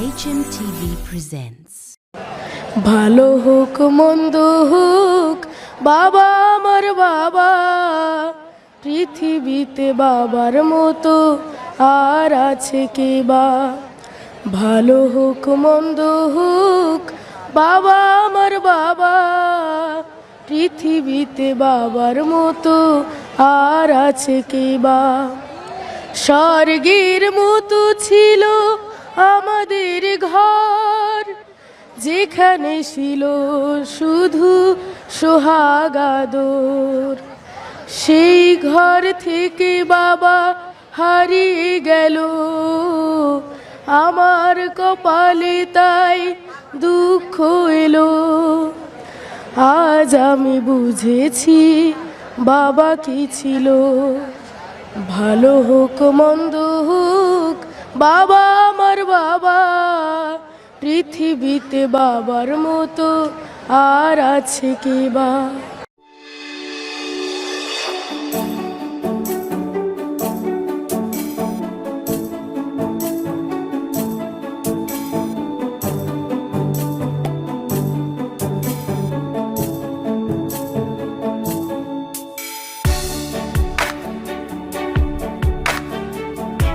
HMTV presents. ভালো হোক, মন্দ হোক, বাবা আমার বাবা, পৃথিবীতে বাবার মতো আর আছে কে বা ভালো হোক, মন্দ হোক, বাবা আমার বাবা, পৃথিবীতে বাবার মতো আর আছে কে বা স্বর্গের মতো ছিল আমাদের ঘর, যেখানে ছিল শুধু সোহাগাদর সেই ঘর থেকে বাবা হারিয়ে গেল। আমার কপালে তাই দুঃখ এলো। আজ আমি বুঝেছি বাবা কি ছিল। ভালো হোক, মন্দ হোক, বাবা আমার বাবা পৃথিবীতে বাবার মতো আর আছে কি বা?